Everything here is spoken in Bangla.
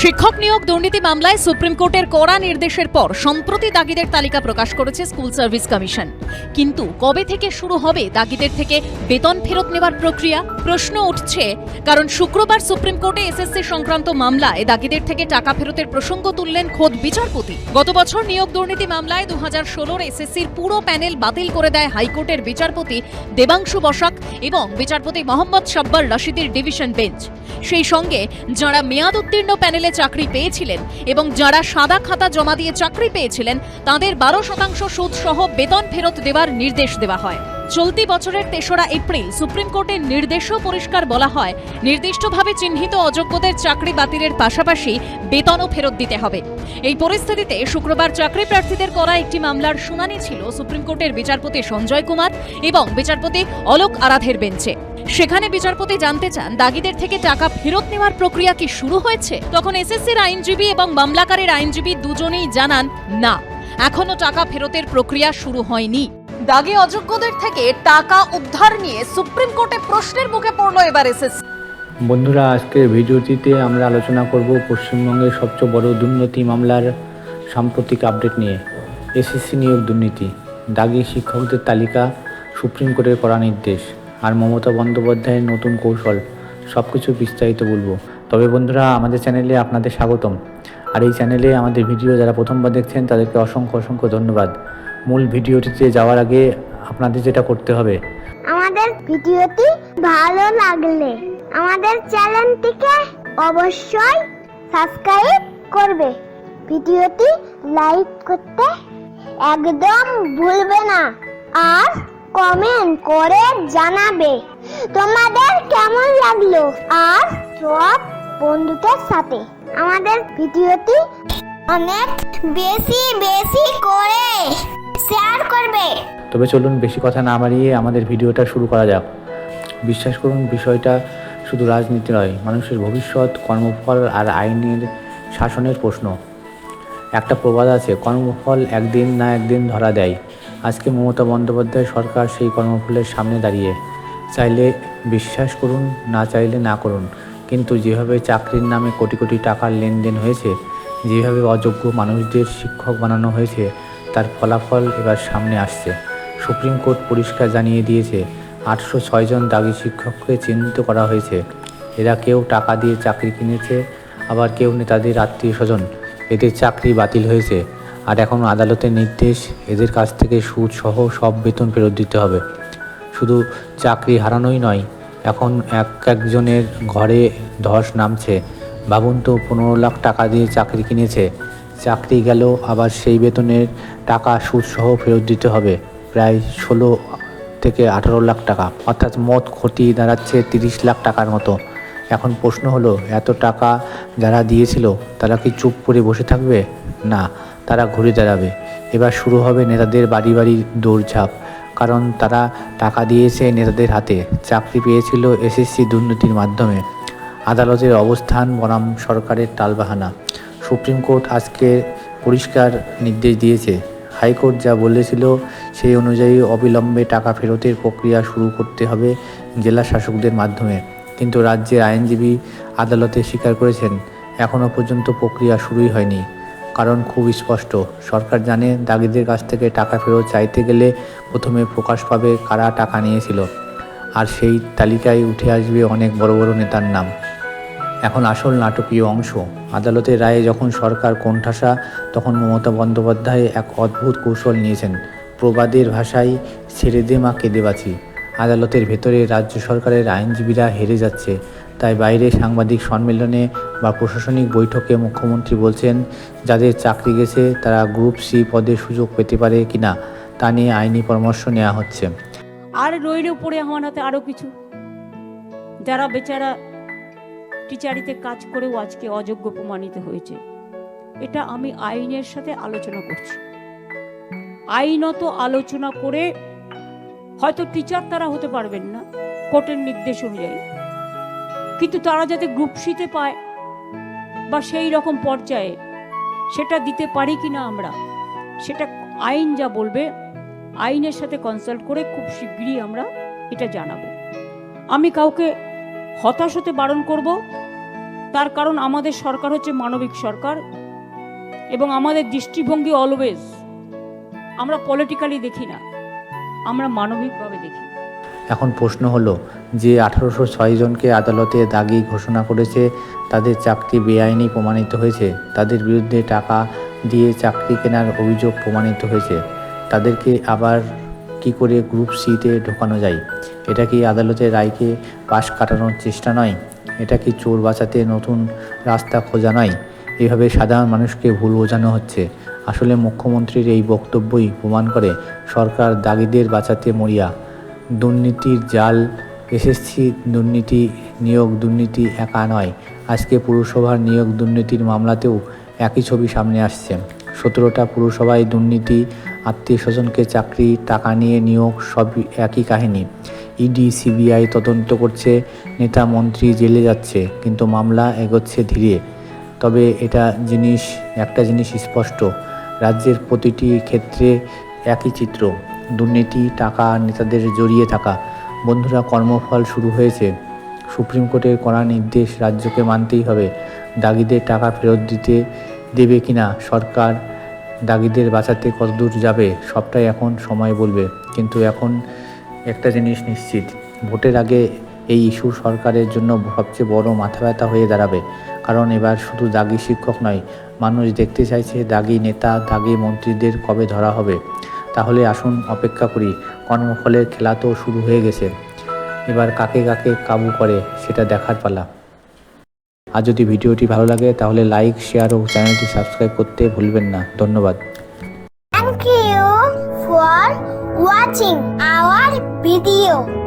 শিক্ষক নিয়োগ দুর্নীতি মামলায় সুপ্রিম কোর্টের কড়া নির্দেশের পর সম্প্রতি দাগিদের তালিকা প্রকাশ করেছে স্কুল সার্ভিস কমিশন। কিন্তু কবে থেকে শুরু হবে দাগিদের থেকে বেতন ফেরত নেওয়ার প্রক্রিয়া? প্রশ্ন উঠছে, কারণ শুক্রবার সুপ্রিম কোর্টে এসএসসি সংক্রান্ত মামলায় দাগিদের থেকে টাকা ফেরতের প্রসঙ্গ তুললেন খোদ বিচারপতি। গত বছর নিয়োগ দুর্নীতি মামলায় দু হাজার ষোলোর এসএসসির পুরো প্যানেল বাতিল করে দেয় হাইকোর্টের বিচারপতি দেবাংশু বসাক এবং বিচারপতি মোহাম্মদ সাব্বার রশিদের ডিভিশন বেঞ্চ। সেই সঙ্গে যাঁরা মেয়াদ উত্তীর্ণ প্যানেলে চাকরি পেয়েছিলেন এবং যারা সাদা খাতা জমা দিয়ে চাকরি পেয়েছিলেন, তাদের বারো শতাংশ সুদ সহ বেতন ফেরত দেওয়ার নির্দেশ দেওয়া হয়। চলতি বছরের তেসরা এপ্রিল সুপ্রিম কোর্টের নির্দেশও পরিষ্কার বলা হয়। নির্দিষ্টভাবে চিহ্নিত অযোগ্যদের চাকরি বাতিলের পাশাপাশি বেতনও ফেরত দিতে হবে। এই পরিস্থিতিতে শুক্রবার চাকরি প্রার্থীদের করা একটি মামলার শুনানি ছিল সুপ্রিম কোর্টের বিচারপতি সঞ্জয় কুমার এবং বিচারপতি অলোক আরাধের বেঞ্চে। সেখানে বিচারপতি জানতে চান, দাগিদের থেকে টাকা ফেরত নেওয়ার প্রক্রিয়া কি শুরু হয়েছে? তখন এসএসসির আইনজীবী এবং মামলাকারীর আইনজীবী দুজনেই জানান, না এখনও টাকা ফেরতের প্রক্রিয়া শুরু হয়নি। দাগে অযোগ্যদের থেকে টাকা উদ্ধার নিয়ে সুপ্রিম কোর্টে প্রশ্নের মুখে পড়ল এবার এসএসসি। বন্ধুরা, আজকের ভিডিওটিতে আমরা আলোচনা করব পশ্চিমবঙ্গের সবচেয়ে বড় দুর্নীতি মামলার সাম্প্রতিক আপডেট নিয়ে। এসএসসি নিয়োগ দুর্নীতি, দাগি শিক্ষকদের তালিকা, সুপ্রিম কোর্টের করা নির্দেশ আর মমতা বন্দ্যোপাধ্যায়ের নতুন কৌশল সব কিছু বিস্তারিত বলব। তবে বন্ধুরা, আমাদের চ্যানেলে আপনাদের স্বাগতম। আর এই চ্যানেলে আমাদের ভিডিও যারা প্রথমবার দেখছেন, তাদেরকে অসংখ্য অসংখ্য ধন্যবাদ। মূল ভিডিওটিতে যাওয়ার আগে আপনাদের যেটা করতে হবে। আমাদের ভিডিওটি ভালো লাগলে আমাদের চ্যানেলটিকে অবশ্যই সাবস্ক্রাইব করবে। ভিডিওটি লাইক করতে একদম ভুলবে না আর কমেন্ট করে জানাবে তোমাদের কেমন লাগল আর সব বন্ধুদের সাথে। আমাদের ভিডিওটি অনেক বেশি বেশি করে শেয়ার করবে। তবে চলুন বেশি কথা না বাড়িয়ে আমাদের ভিডিওটা শুরু করা যাক। বিশ্বাস করুন, বিষয়টা শুধু রাজনীতি নয়, মানুষের ভবিষ্যৎ, কর্মফল আর আইনের শাসনের প্রশ্ন। একটা প্রবাদ আছে, কর্মফল একদিন না একদিন ধরা দেয়। আজকে মমতা বন্দ্যোপাধ্যায় সরকার সেই কর্মফলের সামনে দাঁড়িয়ে। চাইলে বিশ্বাস করুন, না চাইলে না করুন। কিন্তু যেভাবে চাকরির নামে কোটি কোটি টাকার লেনদেন হয়েছে, যেভাবে অযোগ্য মানুষদের শিক্ষক বানানো হয়েছে তার ফলাফল এবার সামনে আসছে। সুপ্রিম কোর্ট পরিষ্কার জানিয়ে দিয়েছে, আটশো ছয়জন দাগি শিক্ষককে চিহ্নিত করা হয়েছে। এরা কেউ টাকা দিয়ে চাকরি কিনেছে, আবার কেউ নেতাদের আত্মীয় স্বজন। এদের চাকরি বাতিল হয়েছে। আর এখন আদালতের নির্দেশ, এদের কাছ থেকে সুদ সহ সব বেতন ফেরত দিতে হবে। শুধু চাকরি হারানোই নয়, এখন এক একজনের ঘরে ধস নামছে। ভাবুন তো পনেরো লাখ টাকা দিয়ে চাকরি কিনেছে। চাকরি গেল আবার সেই বেতনের টাকা সুদসহ ফেরত দিতে হবে। প্রায় ষোলো থেকে আঠারো লাখ টাকা। অর্থাৎ মোট ক্ষতি দাঁড়াচ্ছে তিরিশ লাখ টাকার মতো। এখন প্রশ্ন হলো, এত টাকা যারা দিয়েছিল, তারা কি চুপ করে বসে থাকবে? না, তারা ঘুরে দাঁড়াবে। এবার শুরু হবে নেতাদের বাড়ি বাড়ি দৌড়ঝাঁপ। কারণ তারা টাকা দিয়েছে নেতাদের হাতে। চাকরি পেয়েছিল এসএসসি দুর্নীতির মাধ্যমে। আদালতের অবস্থান বনাম সরকারের টালবাহানা। সুপ্রিম কোর্ট আজকে পরিষ্কার নির্দেশ দিয়েছে। হাইকোর্ট যা বলেছিল, সেই অনুযায়ী অবিলম্বে টাকা ফেরতের প্রক্রিয়া শুরু করতে হবে জেলা শাসকদের মাধ্যমে। কিন্তু রাজ্যের আইনজীবী আদালতে স্বীকার করেছেন এখনও পর্যন্ত প্রক্রিয়া শুরুই হয়নি। কারণ খুব স্পষ্ট, সরকার জানে দাগিদের কাছ থেকে টাকা ফেরত চাইতে গেলে প্রথমে প্রকাশ পাবে কারা টাকা নিয়েছিল। আর সেই তালিকায় উঠে আসবে অনেক বড় বড় নেতার নাম। এখন আসল নাটকীয় অংশ। আদালতের রায়ে যখন সরকার কোণঠাসা, তখন মমতা বন্দ্যোপাধ্যায় এক অদ্ভুত কৌশল নিয়েছেন। প্রবাদের ভাষায়, ছেড়ে দে মা, কেঁদে বাঁচি। আদালতের ভেতরে রাজ্য সরকারের আইনজীবীরা হেরে যাচ্ছে। তাই বাইরে সাংবাদিক সম্মেলনে বা প্রশাসনিক বৈঠকে মুখ্যমন্ত্রী বলছেন, যাদের চাকরি গেছে, তারা গ্রুপ সি পদে সুযোগ পেতে পারে কিনা তা নিয়ে আইনি পরামর্শ নেওয়া হচ্ছে। আর রইল পড়ে আমার হাতে আরও কিছু। যারা বেচারা টিচারিতে কাজ করেও আজকে অযোগ্য প্রমাণিত হয়েছে। এটা আমি আইনের সাথে আলোচনা করছি। আইনত আলোচনা করে হয়তো টিচার তারা হতে পারবেন না, কোর্টের নির্দেশ অনুযায়ী। কিন্তু তারা যাতে গ্রুপ শিতে পায় বা সেই রকম পর্যায়ে সেটা দিতে পারি কি না আমরা, সেটা আইন যা বলবে, আইনের সাথে কনসাল্ট করে খুব শীঘ্রই আমরা এটা জানাব। আমি কাউকে হতাশ হতে বারণ করব। তার কারণ আমাদের সরকার হচ্ছে মানবিক সরকার এবং আমাদের দৃষ্টিভঙ্গি অলওয়েজ আমরা পলিটিক্যালি দেখি না, আমরা মানবিকভাবে দেখি। এখন প্রশ্ন হলো, যে আঠারোশো ছয় জনকে আদালতে দাগি ঘোষণা করেছে, তাদের চাকরি বেআইনি প্রমাণিত হয়েছে। তাদের বিরুদ্ধে টাকা দিয়ে চাকরি কেনার অভিযোগ প্রমাণিত হয়েছে। তাদেরকে আবার কি করে গ্রুপ সিতে ঢোকানো যায়? এটা কি আদালতের রায়কে পাশ কাটানোর চেষ্টা নয়? এটা কি চোর বাঁচাতে নতুন রাস্তা খোঁজা নয়? এভাবে সাধারণ মানুষকে ভুল বোঝানো হচ্ছে। আসলে মুখ্যমন্ত্রীর এই বক্তব্যই প্রমাণ করে সরকার দাগিদের বাঁচাতে মরিয়া। দুর্নীতির জাল, এসএসসি দুর্নীতি নিয়োগ দুর্নীতি একা নয়। আজকে পুরসভার নিয়োগ দুর্নীতির মামলাতেও একই ছবি সামনে আসছে। সতেরোটা পুরসভায় দুর্নীতি আত্মীয় স্বজনকে চাকরি, টাকা নিয়ে নিয়োগ, সবই একই কাহিনী। ইডি, সিবিআই তদন্ত করছে, নেতা, মন্ত্রী জেলে যাচ্ছে, কিন্তু মামলা এগোচ্ছে ধীরে। তবে এটা জিনিস, একটা জিনিস স্পষ্ট, রাজ্যের প্রতিটি ক্ষেত্রে একই চিত্র। দুর্নীতি, টাকা, নেতাদের জড়িয়ে থাকা। বন্ধুরা, কর্মফল শুরু হয়েছে। সুপ্রিম কোর্টের কড়া নির্দেশ রাজ্যকে মানতেই হবে। দাগিদের টাকা ফেরত দিতে দেবে কিনা সরকার দাগিদের বাঁচাতে কতদূর যাবে, সবটাই এখন সময় বলবে। কিন্তু এখন একটা জিনিস নিশ্চিত, ভোটের আগে এই ইস্যু সরকারের জন্য সবচেয়ে বড় মাথা ব্যথা হয়ে দাঁড়াবে। কারণ এবার শুধু দাগি শিক্ষক নয়, মানুষ দেখতে চাইছে দাগি নেতা, দাগি মন্ত্রীদের কবে ধরা হবে। তাহলে আসুন অপেক্ষা করি, কর্মফলের খেলা তো শুরু হয়ে গেছে। এবার কাকে কাকে কাবু করে, সেটা দেখার পালা। আর যদি ভিডিওটি ভালো লাগে, তাহলে লাইক শেয়ার ও চ্যানেলটি সাবস্ক্রাইব করতে ভুলবেন না ধন্যবাদ Thank you for watching our video.